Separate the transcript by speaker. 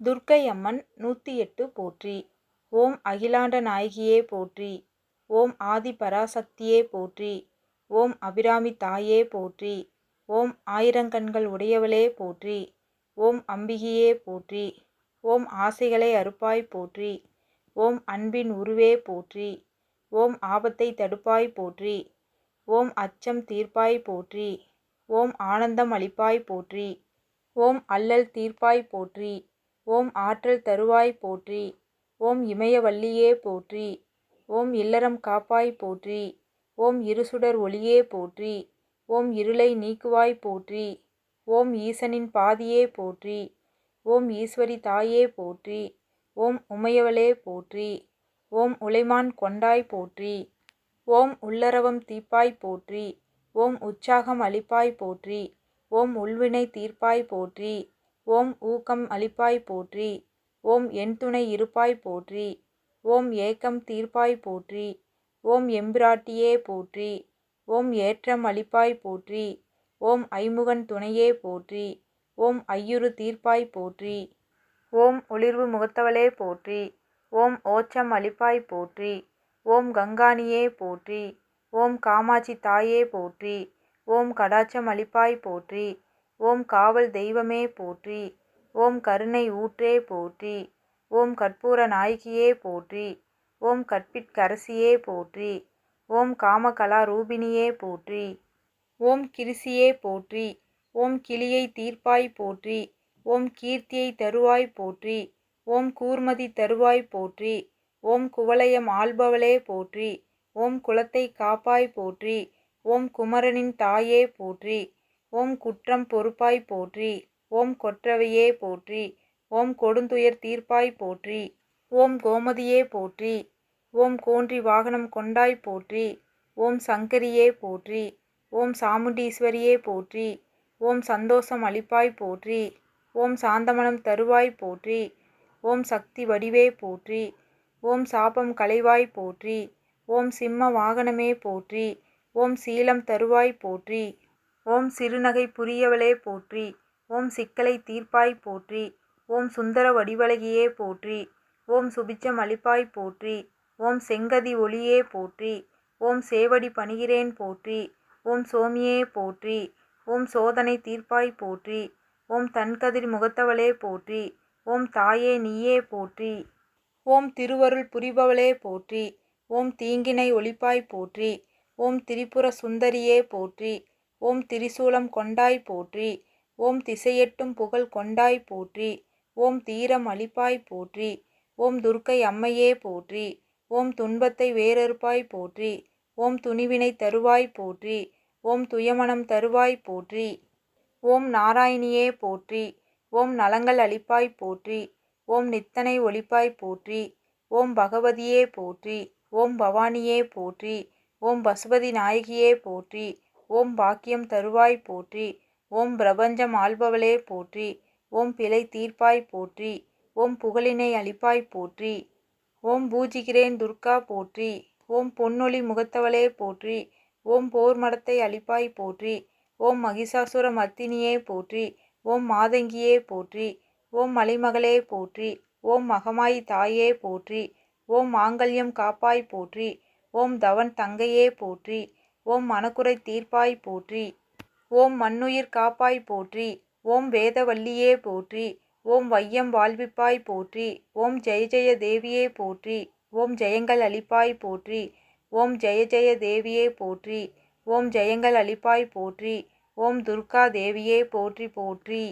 Speaker 1: துர்க்கை அம்மன் நூற்றி எட்டு போற்றி ஓம் அகிலாண்ட நாயகியே போற்றி ஓம் ஆதி பராசக்தியே போற்றி ஓம் அபிராமி தாயே போற்றி ஓம் ஆயிரங்கண்கள் உடையவளே போற்றி ஓம் அம்பிகையே போற்றி ஓம் ஆசைகளை அறுப்பாய் போற்றி ஓம் அன்பின் உருவே போற்றி ஓம் ஆபத்தை தடுப்பாய் போற்றி ஓம் அச்சம் தீர்ப்பாய் போற்றி ஓம் ஆனந்தம் அளிப்பாய் போற்றி ஓம் அல்லல் தீர்ப்பாய் போற்றி ஓம் ஆற்றல் தருவாய் போற்றி ஓம் இமயவல்லியே போற்றி ஓம் இல்லறம் காப்பாய் போற்றி ஓம் இருசுடர் ஒளியே போற்றி ஓம் இருளை நீக்குவாய் போற்றி ஓம் ஈசனின் பாதியே போற்றி ஓம் ஈஸ்வரி தாயே போற்றி ஓம் உமையவளே போற்றி ஓம் உலைமான் கொண்டாய் போற்றி ஓம் உள்ளரவம் தீப்பாய் போற்றி ஓம் உற்சாகம் அளிப்பாய் போற்றி ஓம் உள்வினை தீர்ப்பாய் போற்றி ஓம் ஊக்கம் அளிப்பாய் போற்றி ஓம் என் துணை இருப்பாய் போற்றி ஓம் ஏக்கம் தீர்ப்பாய் போற்றி ஓம் எம்பிராட்டியே போற்றி ஓம் ஏற்றம் அளிப்பாய் போற்றி ஓம் ஐமுகன் துணையே போற்றி ஓம் ஐயுறு தீர்ப்பாய் போற்றி ஓம் ஒளிர்வு முகத்தவளே போற்றி ஓம் ஓச்சம் அளிப்பாய் போற்றி ஓம் கங்காணியே போற்றி ஓம் காமாட்சி தாயே போற்றி ஓம் கடாட்சம் அளிப்பாய் போற்றி ஓம் காவல் தெய்வமே போற்றி ஓம் கருணை ஊற்றே போற்றி ஓம் கற்பூர நாயகியே போற்றி ஓம் கற்பிற்கரசியே போற்றி ஓம் காமகலா ரூபிணியே போற்றி ஓம் கிரிசியே போற்றி ஓம் கிளியை தீர்ப்பாய் போற்றி ஓம் கீர்த்தியை தருவாய் போற்றி ஓம் கூர்மதி தருவாய் போற்றி ஓம் குவளையம் ஆள்பவளே போற்றி ஓம் குலத்தை காப்பாய் போற்றி ஓம் குமரனின் தாயே போற்றி ஓம் குற்றம் பொறுப்பாய் போற்றி ஓம் கொற்றவையே போற்றி ஓம் கொடுந்துயர் தீர்ப்பாய் போற்றி ஓம் கோமதியே போற்றி ஓம் கோன்றி வாகனம் கொண்டாய் போற்றி ஓம் சங்கரியே போற்றி ஓம் சாமுண்டீஸ்வரியே போற்றி ஓம் சந்தோஷம் அளிப்பாய் போற்றி ஓம் சாந்தமனம் தருவாய் போற்றி ஓம் சக்தி வடிவே போற்றி ஓம் சாபம் களைவாய் போற்றி ஓம் சிம்ம வாகனமே போற்றி ஓம் சீலம் தருவாய் போற்றி ஓம் சிறுநகை புரியவளே போற்றி ஓம் சிக்கலை தீர்ப்பாய் போற்றி ஓம் சுந்தர வடிவழகியே போற்றி ஓம் சுபிச்சம் அளிப்பாய் போற்றி ஓம் செங்கதி ஒளியே போற்றி ஓம் சேவடி பணிகிறேன் போற்றி ஓம் சோமியே போற்றி ஓம் சோதனை தீர்ப்பாய் போற்றி ஓம் தன்கதிர் முகத்தவளே போற்றி ஓம் தாயே நீயே போற்றி ஓம் திருவருள் புரிபவளே போற்றி ஓம் தீங்கினை ஒளிப்பாய் போற்றி ஓம் திரிபுர சுந்தரியே போற்றி ஓம் திரிசூலம் கொண்டாய் போற்றி ஓம் திசையெட்டும் புகழ் கொண்டாய் போற்றி ஓம் தீரம் அளிப்பாய் போற்றி ஓம் துர்க்கை அம்மையே போற்றி ஓம் துன்பத்தை வேறறுப்பாய் போற்றி ஓம் துணிவினை தருவாய் போற்றி ஓம் துயமனம் தருவாய் போற்றி ஓம் நாராயணியே போற்றி ஓம் நலங்கள் அளிப்பாய் போற்றி ஓம் நித்தனை ஒளிப்பாய் போற்றி ஓம் பகவதியே போற்றி ஓம் பவானியே போற்றி ஓம் பசுபதி நாயகியே போற்றி ஓம் பாக்கியம் தருவாய் போற்றி ஓம் பிரபஞ்சம் ஆள்பவளே போற்றி ஓம் பிழை தீர்ப்பாய் போற்றி ஓம் புகழினை அளிப்பாய் போற்றி ஓம் பூஜிக்கிறேன் துர்கா போற்றி ஓம் பொன்னொளி முகத்தவளே போற்றி ஓம் போர் மடத்தை அளிப்பாய் போற்றி ஓம் மகிஷாசுர மர்த்தினியே போற்றி ஓம் மாதங்கியே போற்றி ஓம் மலைமகளே போற்றி ஓம் மகமாயி தாயே போற்றி ஓம் மாங்கல்யம் காப்பாய் போற்றி ஓம் தவன் தங்கையே போற்றி ஓம் மனக்குறை தீர்ப்பாய் போற்றி. ஓம் மண்ணுயிர் காப்பாய் போற்றி. ஓம் வேதவல்லியே போற்றி. ஓம் வையம் வாழ்விப்பாய் போற்றி. ஓம் ஜெய ஜெய தேவியே போற்றி. ஓம் ஜெயங்கள் அளிப்பாய் போற்றி. ஓம் ஜெய ஜெய தேவியே போற்றி. ஓம் ஜெயங்கள் அளிப்பாய் போற்றி. ஓம் துர்கா தேவியே போற்றி போற்றி.